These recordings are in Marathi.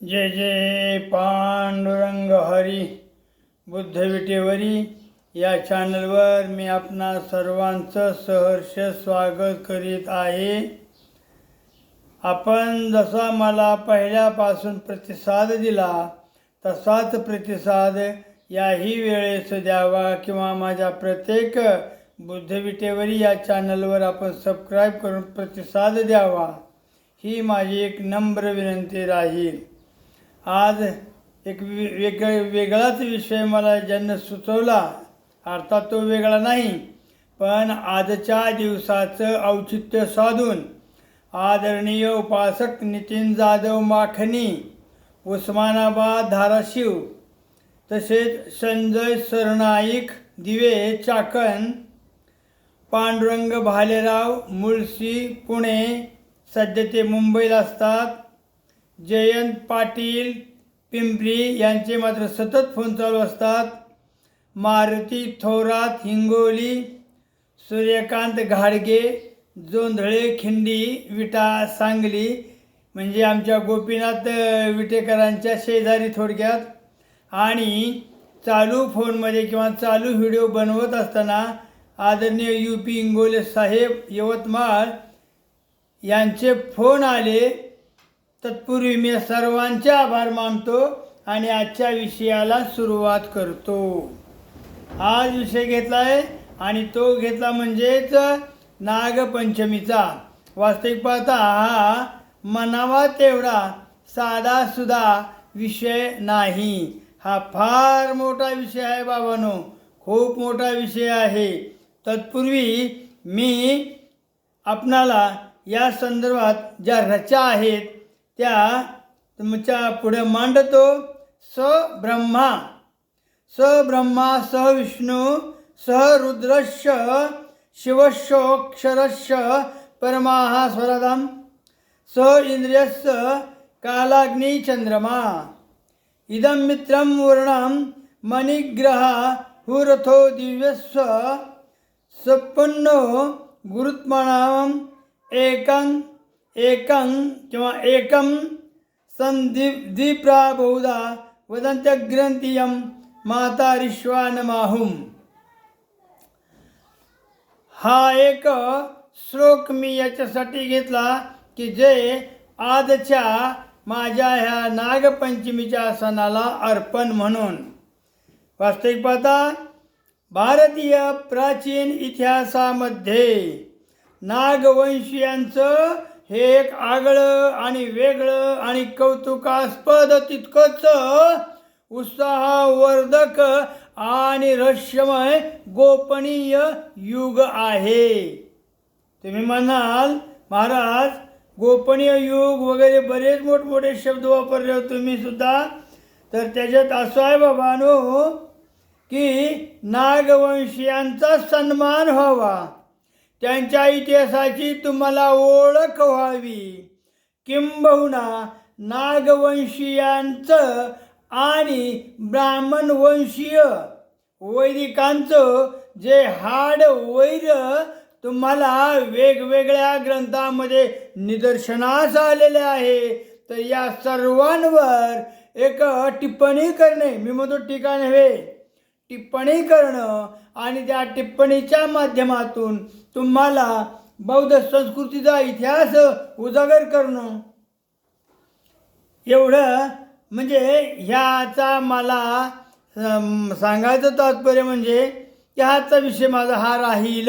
जय जय पांडुरंग हरी बुद्ध विटेवरी या चॅनलवर मी आपणा सर्वांचं सहर्ष स्वागत करीत आहे. आपण जसा मला पहिल्यापासून प्रतिसाद दिला तसाच प्रतिसाद याही वेळेस द्यावा किंवा माझ्या प्रत्येक बुद्धविटेवरी या चॅनलवर आपण सबस्क्राईब करून प्रतिसाद द्यावा ही माझी एक नम्र विनंती राहील. आज एक वे- वेग वेगळाच विषय मला ज्यांना सुचवला अर्थात तो वेगळा नाही पण आजच्या दिवसाचं औचित्य साधून आदरणीय उपासक नितीन जाधव माखनी उस्मानाबाद धाराशिव तसेच संजय सरनाईक दिवे चाकण पांडुरंग भालेराव मुळशी पुणे सध्या ते मुंबईला असतात. जयंत पाटील पिंपरी यांचे मात्र सतत फोन चालू असतात. मारुती थोरात हिंगोली सूर्यकांत घाडगे जोंधळे खिंडी विटा सांगली म्हणजे आमच्या गोपीनाथ विटेकरांच्या शेजारी थोडक्यात. आणि चालू फोनमध्ये किंवा चालू व्हिडिओ बनवत असताना आदरणीय यू पी इंगोले साहेब यवतमाळ यांचे फोन आले. तत्पूर्वी मी सर्वांचे आभार मानतो आणि आजच्या विषयाला सुरुवात करतो. आज विषय घेतला आहे आणि तो घेतला म्हणजेच नागपंचमीचा. वास्तविक पाहता हा मनावा तेवढा साधा विषय नाही. हा फार मोठा विषय आहे बाबानो. खूप मोठा विषय आहे. तत्पूर्वी मी आपणाला या संदर्भात ज्या रचा आहेत त्या तुमच्यापुढे मांडतो स ब्रह्मा स ब्रह्मा स विष्णू स रुद्रश्च शिवशोक्षरश्च परमाः स्वरदम स इंद्रियस्य कालाग्नी चंद्रमा. इदं मित्रं वर्णं मणिग्रह हुरथो दिव्यस्व सपन्नो गुरुत्मनाम एकं एकं किंवा एकं संदीप्रा बहुधा वदंत्यग्रंथियम माता रिश्वानमाहुम हा एक श्लोक मी याच्यासाठी घेतला की जे आजच्या माझ्या ह्या नागपंचमीच्या सणाला अर्पण म्हणून। वास्तविक पाहता भारतीय प्राचीन इतिहासामध्ये नागवंशीयांचं हे एक आगळं आणि वेगळं आणि कौतुकास्पद तितकंच उत्साहवर्धक आणि रहस्यमय गोपनीय युग आहे. तुम्ही म्हणाल महाराज गोपनीय युग वगैरे बरेच मोठमोठे शब्द वापरले हो तुम्ही सुद्धा. तर त्याच्यात असं आहे बाबानो की नागवंशीयांचा सन्मान व्हावा. त्यांच्या इतिहासाची तुम्हाला ओळख व्हावी. किंबहुना नागवंशीयांचं आणि ब्राह्मण वंशीय वैदिकांचं जे हाड वैर तुम्हाला वेगवेगळ्या ग्रंथामध्ये निदर्शनास आलेले आहे तर या सर्वांवर एक टिप्पणी करणे मी म्हणतो टीका नव्हे टिप्पणी करणं आणि त्या टिप्पणीच्या माध्यमातून तुम्हाला बौद्ध संस्कृतीचा इतिहास उजागर करणं. एवढं म्हणजे ह्याचा मला सांगायचं तात्पर्य म्हणजे ह्याचा विषय माझा हा राहील.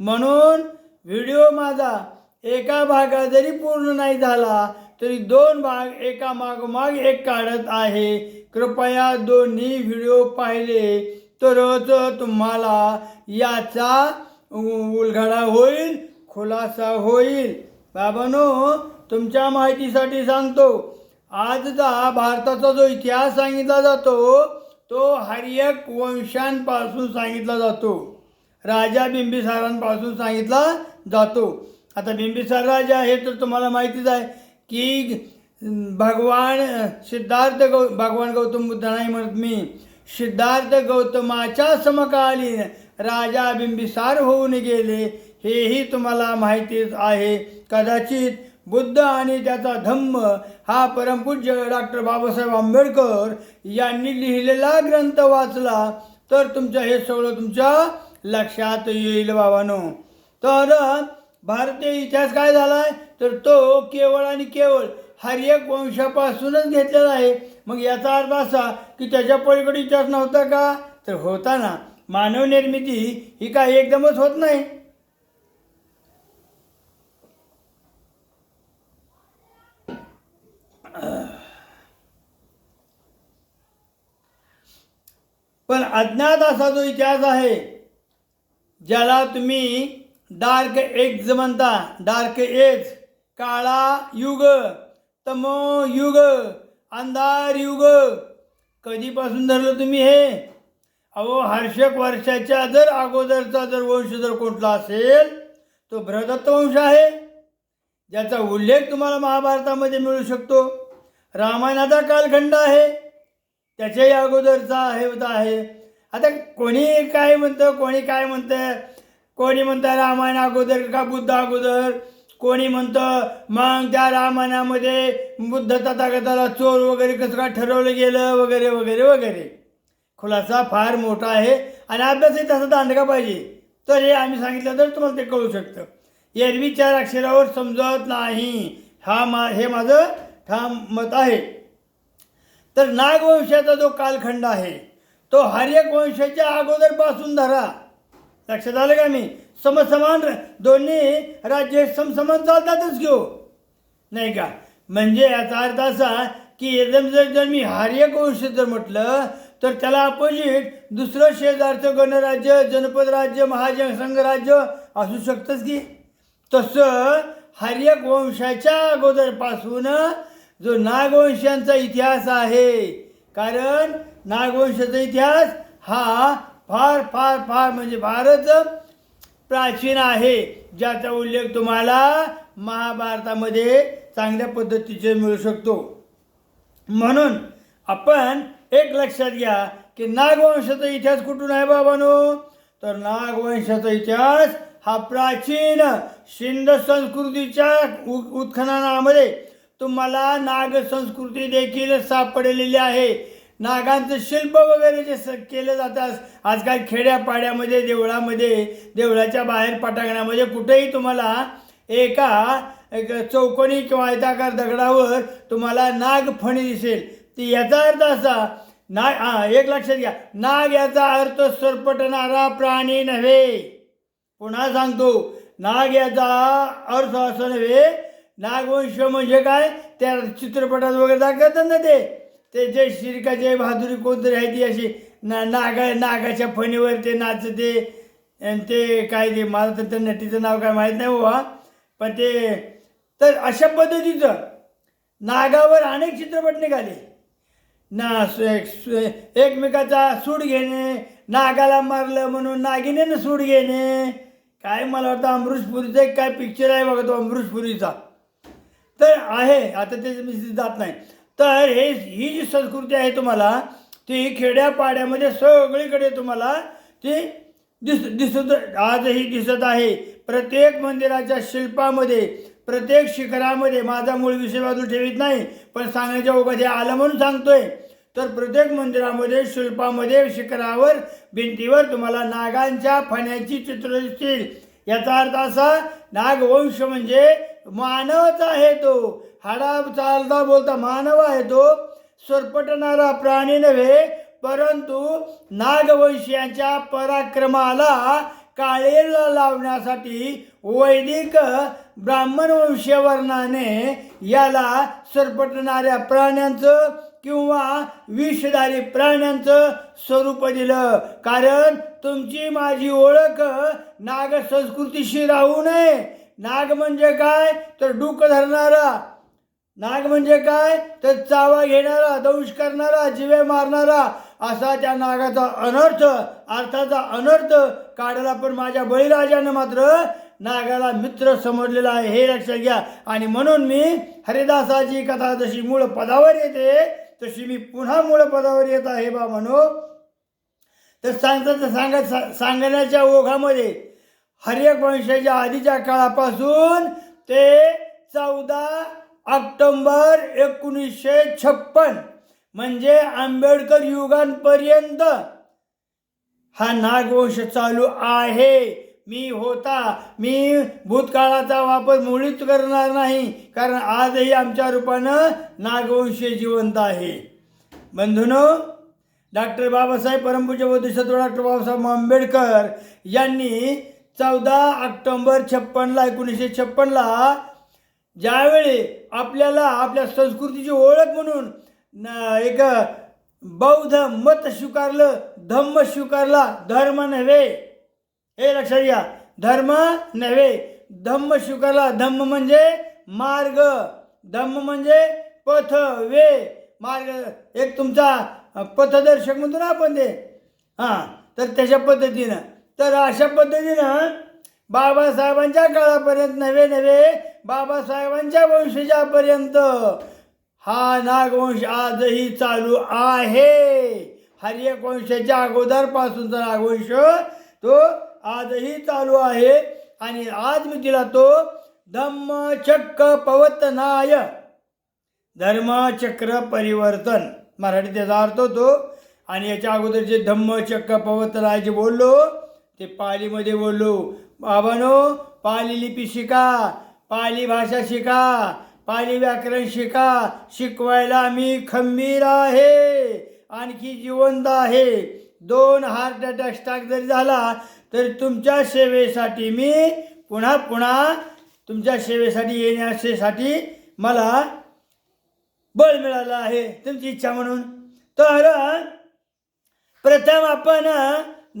म्हणून व्हिडिओ माझा एका भागात जरी पूर्ण नाही झाला तरी दोन भाग एका मागोमाग एक काढत आहे. कृपया दोन्ही व्हिडिओ पाहिले तरच तुम्हाला याचा उ- होईल खुलासा होईल. बाबानो तुमच्या माहितीसाठी सांगतो आजचा भारताचा जो इतिहास सांगितला जातो तो हरियक वंशांपासून सांगितला जातो. राजा बिंबिसारांपासून सांगितला जातो. आता बिंबिसार राजा हे तर तुम्हाला माहितीच आहे की भगवान सिद्धार्थ गौ भगवान गौतम बुद्ध नाही म्हणत मी. सिद्धार्थ गौतमाच्या समकालीन राजा बिंबिसार होऊन गेले. हेही तुम्हाला माहितीच आहे. कदाचित बुद्ध आणि त्याचा धम्म हा परमपूज्य डॉक्टर बाबासाहेब आंबेडकर यांनी लिहिलेला ग्रंथ वाचला तर तुमचं हे सगळं तुमच्या लक्षात येईल बाबानो. तर भारतीय इतिहास काय झालाय? तर तो केवळ आणि केवळ हरियक वंशापासूनच घेतलेला आहे. मग याचा अर्थ असा की त्याच्या पलीकडे इतिहास नव्हता का? तर होता ना. मानव निर्मिती ही काय एकदमच होत नाही. पण अज्ञात असा जो इतिहास आहे ज्याला तुम्ही डार्क एज म्हणता. डार्क एज काळा युग तमो युग अंधार युग. कधीपासून धरलं तुम्ही हे? अहो हर्षक वर्षाच्या जर अगोदरचा जर वंश जर कुठला असेल तो बृहदत्त वंश आहे. ज्याचा उल्लेख तुम्हाला महाभारतामध्ये मिळू शकतो. रामायणाचा कालखंड आहे. त्याच्याही अगोदरचा हे होता आहे. आता कोणी काय म्हणतं कोणी काय म्हणतं कोणी म्हणतं रामायण अगोदर का बुद्ध अगोदर? कोणी म्हणतं मग त्या रामायणामध्ये बुद्ध तथागताला चोर वगैरे कसं काय ठरवलं गेलं? वगैरे वगैरे वगैरे. खुलासा फार मोठा आहे आणि अभ्यासही तसा दांडका पाहिजे. तर हे आम्ही सांगितलं तर तुम्हाला ते कळू शकतं. एरवी चार अक्षरावर समजत नाही. हा मा हे माझं ठाम मत आहे. तर नागवंशाचा जो कालखंड आहे तो हर्यक वंशाच्या अगोदरपासून धरा. लक्षात आलं का मी? समसमान दोन्ही राज्य समसमान चालतातच घेऊ. नाही का? म्हणजे याचा अर्थ असा की एकदम जर जर मी हर्यक वंश जर म्हटलं तर त्याला अपोजिट दुसरं शेजारचं गणराज्य जनपद राज्य महाजनसंघ राज्य असू शकतंच की. तसं हर्यक वंशाच्या अगोदरपासून जो नागवंशांचा इतिहास आहे कारण नागवंशाचा इतिहास हा फार फार फार म्हणजे फारच प्राचीन आहे ज्याचा उल्लेख तुम्हाला महाभारतामध्ये चांगल्या पद्धतीचे मिळू शकतो. म्हणून आपण एक लक्षात घ्या की नागवंशाचा इतिहास कुठून आहे बाबानो? तर नागवंशाचा इतिहास हा प्राचीन सिंध संस्कृतीच्या उ उत्खननामध्ये तुम्हाला नाग संस्कृती देखील सापडलेली आहे. नागांचं शिल्प वगैरे जे स केलं जातं आजकाल खेड्यापाड्यामध्ये देवळामध्ये देवळाच्या बाहेर पटांगणामध्ये कुठेही तुम्हाला एका एक चौकोनी किंवा आयताकार दगडावर तुम्हाला नागफणी दिसेल. ती याचा अर्थ असा ना हा एक लक्षात घ्या. नाग याचा अर्थ सरपटणारा प्राणी नव्हे. पुन्हा सांगतो. नाग याचा अर्थ असं नव्हे नागवंश म्हणजे काय? त्या चित्रपटात वगैरे दाखवतात ना ते. ते जे शिरकाचे बहादुरी कोणतरी आहे ती अशी ना नागा नागाच्या फणीवर ते नाचते. आणि ते काय ते मला तर त्या नटीचं नाव काय माहीत नाही बाबा पण ते तर अशा पद्धतीचं नागावर अनेक चित्रपट निघाले. ना एकमेकाचा सूड घेणे नागाला मारलं म्हणून नागिनेनं सूड घेणे. काय मला वाटतं अमृतपुरीचा एक काय पिक्चर आहे बघा तो अमृतपुरीचा तर आहे आता त्याच्या मी जात नाही. तर हे ही जी संस्कृती आहे तुम्हाला ती खेड्यापाड्यामध्ये सगळीकडे तुम्हाला ती दिस दिसत आजही दिसत आहे. प्रत्येक मंदिराच्या शिल्पामध्ये प्रत्येक शिखरामध्ये माझा मूळ विषय बाजू ठेवीत नाही पण सांगण्याच्या ओघात हे आलं म्हणून सांगतोय. तर प्रत्येक मंदिरामध्ये शिल्पामध्ये शिखरावर भिंतीवर तुम्हाला नागांच्या फण्याची चित्र दिसतील. याचा अर्थ असा नागवंश म्हणजे मानवच आहे तो. हाडा चालता बोलता मानव आहे तो. सरपटणारा प्राणी नव्हे परंतु नागवंशीयांच्या पराक्रमाला काळेला लावण्यासाठी वैदिक ब्राह्मण वंशवर्णाने याला सरपटणाऱ्या प्राण्यांचं किंवा विषधारी प्राण्यांचं स्वरूप दिलं. कारण तुमची माझी ओळख नाग संस्कृतीशी राहू नये. नाग म्हणजे काय? तर डूक धरणारा. नाग म्हणजे काय? तर चावा घेणारा दंश करणारा जिवे मारणारा. असा त्या नागाचा अनर्थ अर्थाचा अनर्थ काढला पण माझ्या बळीराजानं मात्र नागाला मित्र समजलेला आहे. हे लक्षात घ्या. आणि म्हणून मी हरिदासाची कथा जशी मूळ पदावर येते तशी मी पुन्हा मूळ पदावर येत आहे बा म्हणू. तर सांगतात सांगत सांगण्याच्या ओघामध्ये हरियक वंशाच्या आधीच्या काळापासून ते चौदा ऑक्टोंबर एकोणीसशे छप्पन म्हणजे आंबेडकर युगांपर्यंत हा नागवंश चालू आहे. मी होता. मी भूतकाळाचा वापर मुळीच करणार नाही. कारण आजही आमच्या रूपानं नागवंश जिवंत आहे. बंधूनो डॉक्टर बाबासाहेब परमपूज्य बोधिसत्व डॉक्टर बाबासाहेब आंबेडकर यांनी चौदा ऑक्टोंबर छप्पनला एकोणीसशे छप्पनला ज्यावेळी आपल्याला आपल्या संस्कृतीची ओळख म्हणून एक बौद्ध मत स्वीकारलं धम्म स्वीकारला धर्म नव्हे हे लक्षात घ्या. धर्म नव्हे धम्म स्वीकारला. धम्म म्हणजे मार्ग. धम्म म्हणजे पथ वे मार्ग. एक तुमचा पथदर्शक म्हणतो ना आपण ते. हां तर त्याच्या पद्धतीनं. तर अशा पद्धतीनं बाबासाहेबांच्या काळापर्यंत नव्हे नव्हे बाबासाहेबांच्या वंशजापर्यंत हा नागवंश आजही चालू आहे. हरियक वंशाच्या अगोदरपासूनचा नागवंश तो आजही चालू आहे. आणि आज मी दिला तो धम्मचक्र पवतनाय धर्मचक्र परिवर्तन मराठीत त्याचा अर्थ होतो आणि याच्या अगोदर जे धम्मचक्र पवतनाय जे बोललो ते पालीमध्ये बोललो. बाबानो पाली लिपी शिका पाली भाषा शिका पाली व्याकरण शिका शिकवायला मी खंबीर आहे आणखी जिवंत आहे. दोन हार्ट अटॅक स्टॅक जरी झाला तरी तुमच्या सेवेसाठी मी पुन्हा पुन्हा तुमच्या सेवेसाठी येण्यासाठी मला बळ मिळालं आहे तुमची इच्छा म्हणून. तर प्रथम आपण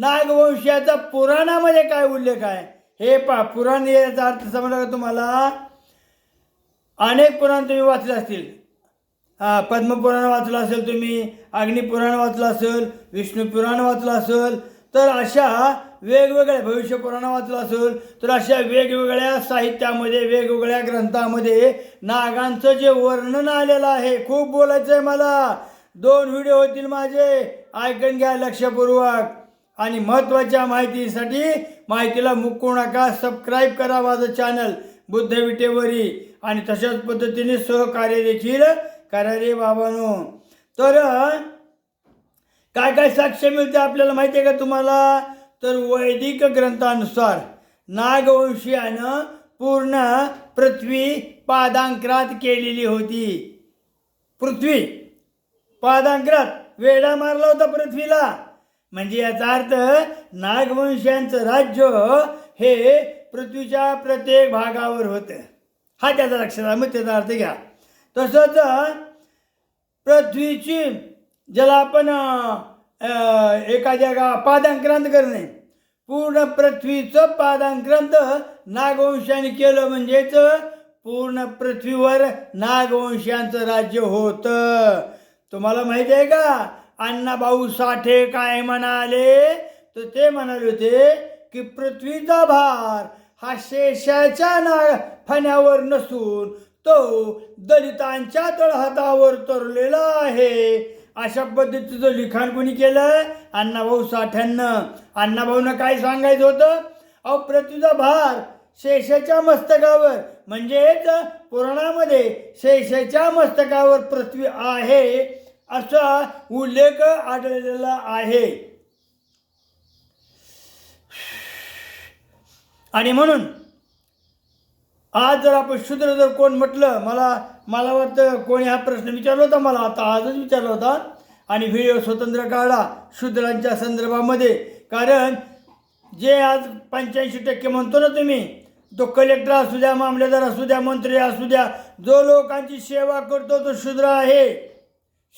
नागवंशाचा पुराणामध्ये काय उल्लेख आहे? हे पा पुराण याचा अर्थ समजला का तुम्हाला? अनेक पुराण तुम्ही वाचले असतील. हा पद्मपुराण वाचलं असेल तुम्ही अग्निपुराण वाचलं असेल विष्णुपुराण वाचलं असेल. तर अशा वेगवेगळ्या भविष्य पुराण वाचलं असेल तर अशा वेगवेगळ्या साहित्यामध्ये वेगवेगळ्या ग्रंथामध्ये नागांचं जे वर्णन आलेलं आहे खूप बोलायचं आहे मला. दोन व्हिडिओ होतील माझे. ऐकून घ्या लक्षपूर्वक. आणि महत्त्वाच्या माहितीसाठी माहितीला मुकू नका सबस्क्राईब करा माझं चॅनल बुद्ध विटेवरी. आणि तशाच पद्धतीने सहकार्य देखील करा रे बाबानो. तर काय काय साक्ष मिळते आपल्याला माहिती आहे का तुम्हाला? तर वैदिक ग्रंथानुसार नागवंशीयानं पूर्ण पृथ्वी पादांक्रात केलेली होती. पृथ्वी पादांक्रात वेढा मारला होता पृथ्वीला. म्हणजे याचा अर्थ नागवंशांचं राज्य हे पृथ्वीच्या प्रत्येक भागावर होतं. हा त्याचा लक्षात मग त्याचा अर्थ घ्या. तसंच पृथ्वीची ज्याला आपण एखाद्या गा पादांक्रांत करणे पूर्ण पृथ्वीचं पादांक्रांत नागवंशाने केलं म्हणजेच पूर्ण पृथ्वीवर नागवंशांचं राज्य होतं. तुम्हाला माहिती आहे का? अण्णाभाऊ साठे काय म्हणाले? तर ते म्हणाले होते की पृथ्वीचा भार हा शेषाच्या ना फण्यावर नसून तो दलितांच्या तळहातावर तरलेला आहे. अशा पद्धतीचं लिखाण कोणी केलं? अण्णाभाऊ साठ्यांनं. अण्णाभाऊनं काय सांगायचं होतं? अहो पृथ्वीचा भार शेषाच्या मस्तकावर. म्हणजेच पुराणामध्ये शेषाच्या मस्तकावर पृथ्वी आहे असा उल्लेख आढळलेला आहे. आणि म्हणून आज जर आपण शूद्र जर कोण म्हटलं मला मला वाटतं कोणी हा प्रश्न विचारला होता मला आता आजच विचारला होता. आणि व्हिडिओ स्वतंत्र काढा शूद्रांच्या संदर्भामध्ये. कारण जे आज पंच्याऐंशी टक्के म्हणतो ना तुम्ही तो कलेक्टर असू द्या मामलेदार असू द्या मंत्री असू द्या जो लोकांची सेवा करतो तो शूद्र आहे.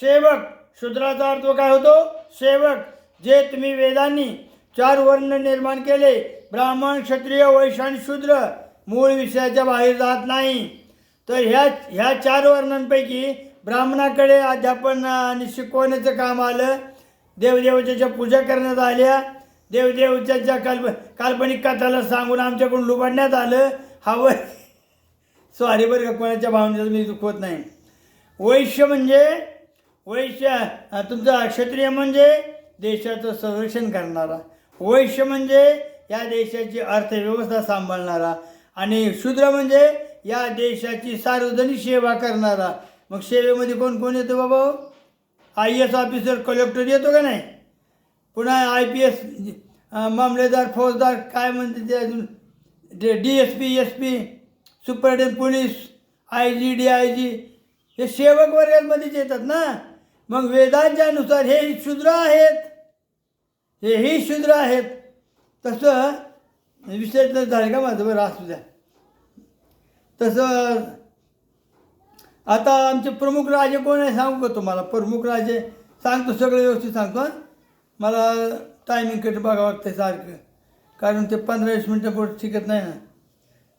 सेवक शूद्राचा अर्थ काय होतो? सेवक जे तुम्ही वेदांनी चार वर्ण निर्माण केले ब्राह्मण क्षत्रिय वैश्य आणि शूद्र मूळ विषयाच्या बाहेर जात नाही. तर ह्या ह्या चार वर्णांपैकी ब्राह्मणाकडे अध्यापन आणि शिकवण्याचं काम आलं. देवदेवतेच्या पूजा करण्यात आल्या. देवदेवतेच्या काल्प काल्पनिक कथाला सांगून आमच्याकडून लुबाडण्यात आलं. हवं सॉरी बरं का कोणाच्या भावनेचं मी दुखवत नाही. वैश्य म्हणजे वैश्य तुमचा क्षत्रिय म्हणजे देशाचं संरक्षण करणारा. वैश्य म्हणजे या देशाची अर्थव्यवस्था सांभाळणारा. आणि शूद्र म्हणजे या देशाची सार्वजनिक सेवा करणारा. मग सेवेमध्ये कोण कोण येतो बाबा? आय एस ऑफिसर कलेक्टर येतो का नाही? पुन्हा आय पी एस मामलेदार फौजदार काय म्हणते ते अजून? ते D S P S P superintendent police I G D I G हे सेवक वर्गांमध्येच येतात ना? मग वेदांच्यानुसार हे शूद्र आहेत. हे ही शूद्र आहेत. तसं विषय झालं का माझं? बरं असू द्या. तसं आता आमचे प्रमुख राजे कोण आहे सांगू का तुम्हाला? प्रमुख राजे सांगतो सगळं व्यवस्थित सांगतो मला टायमिंग कट बघावं लागतं सारखं. कारण ते पंधरा वीस मिनटं पोट शिकत नाही ना.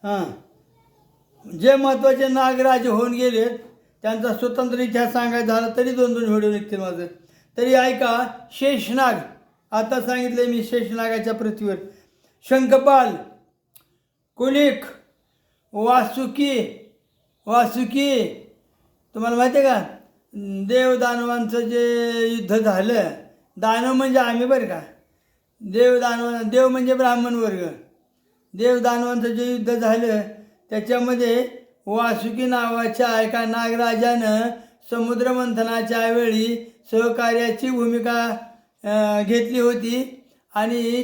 हां. जे महत्त्वाचे नागराजे होऊन गेलेत त्यांचा स्वतंत्र इतिहास सांगायचा झाला तरी दोन दोन व्हिडिओ निघतील माझं. तरी ऐका शेषनाग आता सांगितलं मी शेषनागाच्या पृथ्वीवर शंखपाल कुलिक वासुकी वासुकी. तुम्हाला माहिती आहे का? देव दानवांचं जे युद्ध झालं दानव म्हणजे आम्ही बरं का? देव दानव देव म्हणजे ब्राह्मण वर्ग. देव दानवांचं जे युद्ध झालं त्याच्यामध्ये वासुकी नावाच्या एका नागराजानं समुद्रमंथनाच्या वेळी सहकार्याची भूमिका घेतली होती. आणि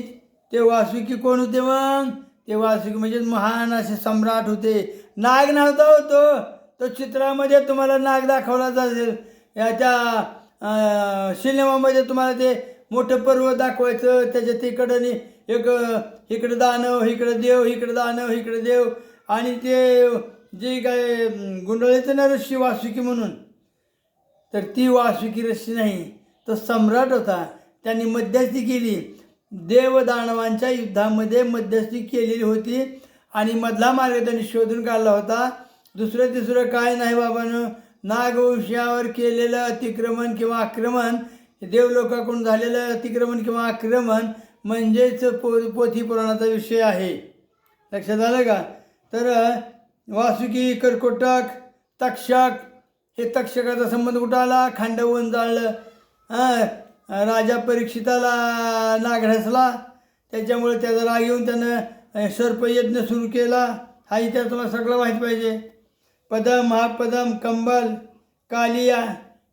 ते वासुकी कोण होते मग? ते वासुकी म्हणजे महान असे सम्राट होते. नाग नव्हता होतो तो. चित्रामध्ये तुम्हाला नाग दाखवला जाईल. याच्या सिनेमामध्ये तुम्हाला ते मोठं पर्वत दाखवायचं. त्याच्या तिकडं एक इकडं दानव इकडं देव इकडं दानव इकडं देव. आणि ते जे काय गुंडळीचं ना ऋषी वासुकी म्हणून. तर ती वासुकी रशी नाही. तो सम्राट होता. त्यांनी मध्यस्थी केली. देवदानवांच्या युद्धामध्ये मध्यस्थी केलेली होती आणि मधला मार्ग त्यांनी शोधून काढला होता. दुसरं तिसरं काय नाही बाबानं नागवंशावर केलेलं अतिक्रमण किंवा आक्रमण देवलोकाकडून झालेलं अतिक्रमण किंवा आक्रमण म्हणजेच पो पोथी पुराणाचा विषय आहे. लक्षात आलं का? तर वासुकी कर्कोटक तक्षक हे तक्षकाचा संबंध कुठं आला? खांडवून जाळलं. हां राजा परीक्षिताला नाग ढसला त्याच्यामुळे त्याचा राग येऊन त्यानं सर्पयज्ञ सुरू केला. हा इतिहास तुम्हाला सगळं माहीत पाहिजे. पदम महापदम कंबल कालिया.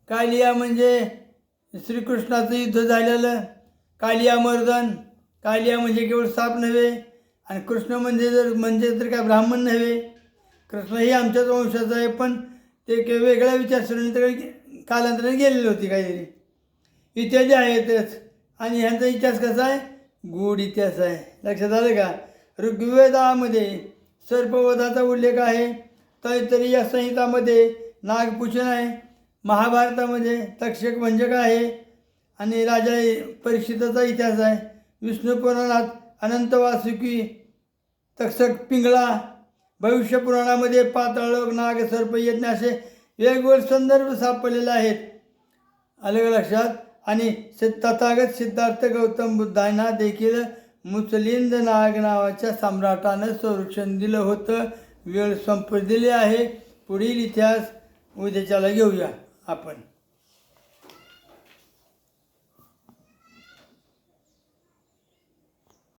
कालिया म्हणजे श्रीकृष्णाचं युद्ध झालेलं. कालिया मर्दन. कालिया म्हणजे केवळ साप नव्हे आणि कृष्ण म्हणजे जर म्हणजे तर काय ब्राह्मण नव्हे. कृष्ण ही आमच्याच वंशाचं आहे पण ते वेगळ्या वेगळ्या विचारसरणीकडे कालांतराने गेलेली होती काहीतरी. इत्यादी आहेतच. आणि ह्यांचा इतिहास कसा आहे? गूढ इतिहास आहे. लक्षात आलं का? ऋग्वेदामध्ये सर्पवधाचा उल्लेख आहे. तरी या संहितामध्ये नागपूजन आहे. महाभारतामध्ये तक्षक म्हणजे काय आहे. आणि राजा परीक्षिताचा इतिहास आहे. विष्णुपुराणात अनंत वासुकी तक्षक पिंगळा भविष्य पुराणामध्ये पाताळक नाग सर्प यज्ञ असे वेगवेगळे संदर्भ सापडलेले आहेत. आलं लक्षात? आणि तथागत सिद्धार्थ गौतम बुद्धांना देखील मुचलिंद नाग नावाच्या सम्राटानं संरक्षण दिलं होतं. वेळ संपलेली आहे. पुढील इतिहास उद्याच्याला घेऊया आपण.